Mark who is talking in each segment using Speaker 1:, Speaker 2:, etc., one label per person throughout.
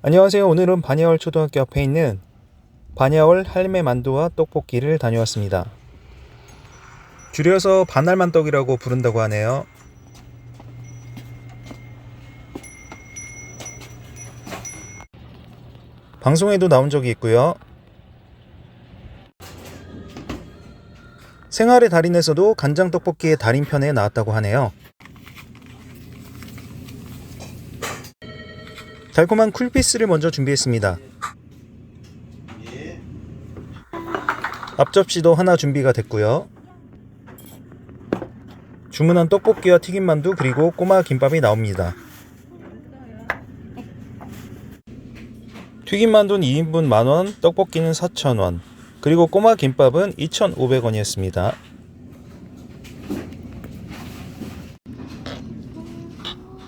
Speaker 1: 안녕하세요. 오늘은 반야월 초등학교 앞에 있는 반야월 할매 만두와 떡볶이를 다녀왔습니다. 줄여서 반알만떡이라고 부른다고 하네요. 방송에도 나온 적이 있고요. 생활의 달인에서도 간장 떡볶이의 달인편에 나왔다고 하네요. 달콤한 쿨피스를 먼저 준비했습니다. 앞접시도 하나 준비가 됐고요. 주문한 떡볶이와 튀김만두 그리고 꼬마 김밥이 나옵니다. 튀김만두는 2인분 만원, 떡볶이는 4,000원, 그리고 꼬마 김밥은 2,500원이었습니다.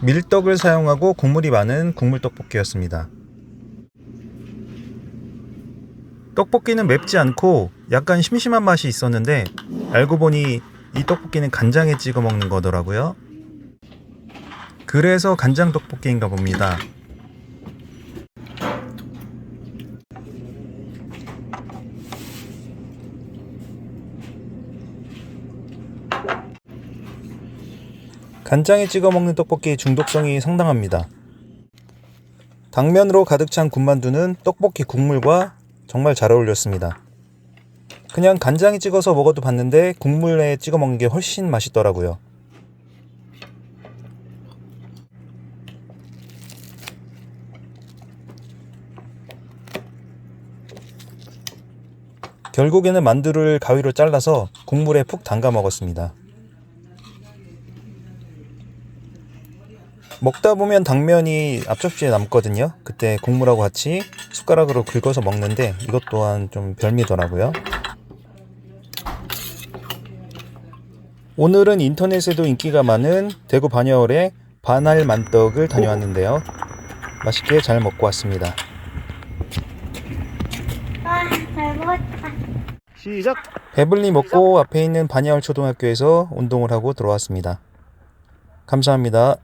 Speaker 1: 밀떡을 사용하고 국물이 많은 국물 떡볶이였습니다. 떡볶이는 맵지 않고 약간 심심한 맛이 있었는데 알고 보니 이 떡볶이는 간장에 찍어 먹는 거더라고요. 그래서 간장 떡볶이인가 봅니다. 간장에 찍어 먹는 떡볶이의 중독성이 상당합니다. 당면으로 가득 찬 군만두는 떡볶이 국물과 정말 잘 어울렸습니다. 그냥 간장에 찍어서 먹어도 봤는데 국물에 찍어 먹는 게 훨씬 맛있더라고요. 결국에는 만두를 가위로 잘라서 국물에 푹 담가 먹었습니다. 먹다 보면 당면이 앞접시에 남거든요. 그때 국물하고 같이 숟가락으로 긁어서 먹는데 이것 또한 좀 별미더라고요. 오늘은 인터넷에도 인기가 많은 대구 반야월의 반알 만떡을 다녀왔는데요. 맛있게 잘 먹고 왔습니다.
Speaker 2: 아, 잘 먹었다.
Speaker 1: 시작! 배불리 먹고 앞에 있는 반야월 초등학교에서 운동을 하고 들어왔습니다. 감사합니다.